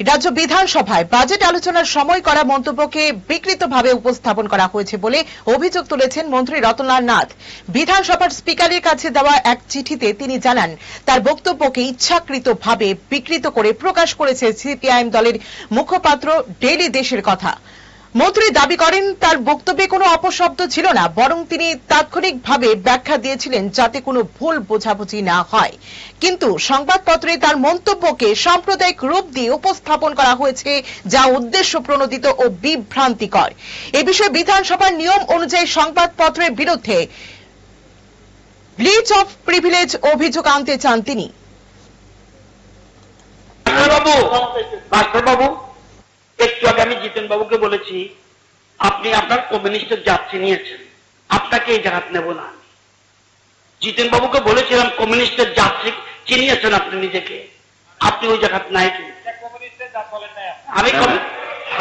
রাজ্য বিধানসভায় বাজেট আলোচনার সময় করা মন্তব্যকে বিকৃতভাবে উপস্থাপন করা হয়েছে বলে অভিযোগ তুলেছেন মন্ত্রী রতনলাল নাথ। বিধানসভার স্পিকারের কাছে দেওয়া এক চিঠিতে তিনি জানান, তার বক্তব্যকে ইচ্ছাকৃতভাবে বিকৃত করে প্রকাশ করেছে সিপিআইএম দলের মুখপাত্র ডেইলি দেশের কথা। মন্ত্রী দাবি করেন তার বক্তব্যে কোনো অপশব্দ ছিল না, বরং তিনি তাৎক্ষণিকভাবে ব্যাখ্যা দিয়েছিলেন যাতে কোনো ভুল বোঝাবুঝি না হয়। কিন্তু সংবাদপত্রে তার মন্তব্যকে সাম্প্রদায়িক রূপ দিয়ে উপস্থাপন করা হয়েছে, যা উদ্দেশ্য প্রণোদিত ও বিভ্রান্তিকর। এ বিষয়ে বিধানসভার নিয়ম অনুযায়ী সংবাদপত্রের বিরুদ্ধে ব্লিচ অফ প্রিভিলেজ অভিযোগ আনতে চান তিনি। মাস্টারবাবু মাস্টারবাবু একটু আগে আমি জিতেন বাবুকে বলেছি আপনি আপনার কমিউনিস্টের যাত্রী নিয়েছেন। আপনাকে এই জায়গাত নেব না জিতেন বাবুকে বলেছিলাম কমিউনিস্টের যাত্রী চিনিয়েছেন আপনি নিজেকে। আপনি ওই জায়গাত নাই কি আমি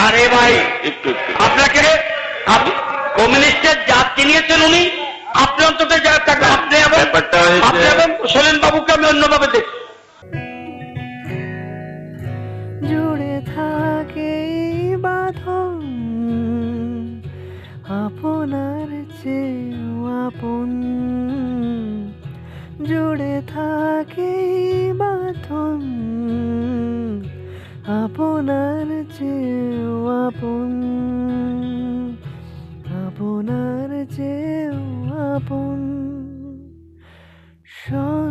আরে ভাই একটু একটু। আপনাকে কমিউনিস্টের জাত চিনিয়েছেন উনি। আপনি অন্তত জায়গা আপনি এবং সোলেন বাবুকে আমি অন্যভাবে দেখি যে আপন। জুড়ে থাকে বাঁধন আপনার যে আপন। আপনার যে আপন। সব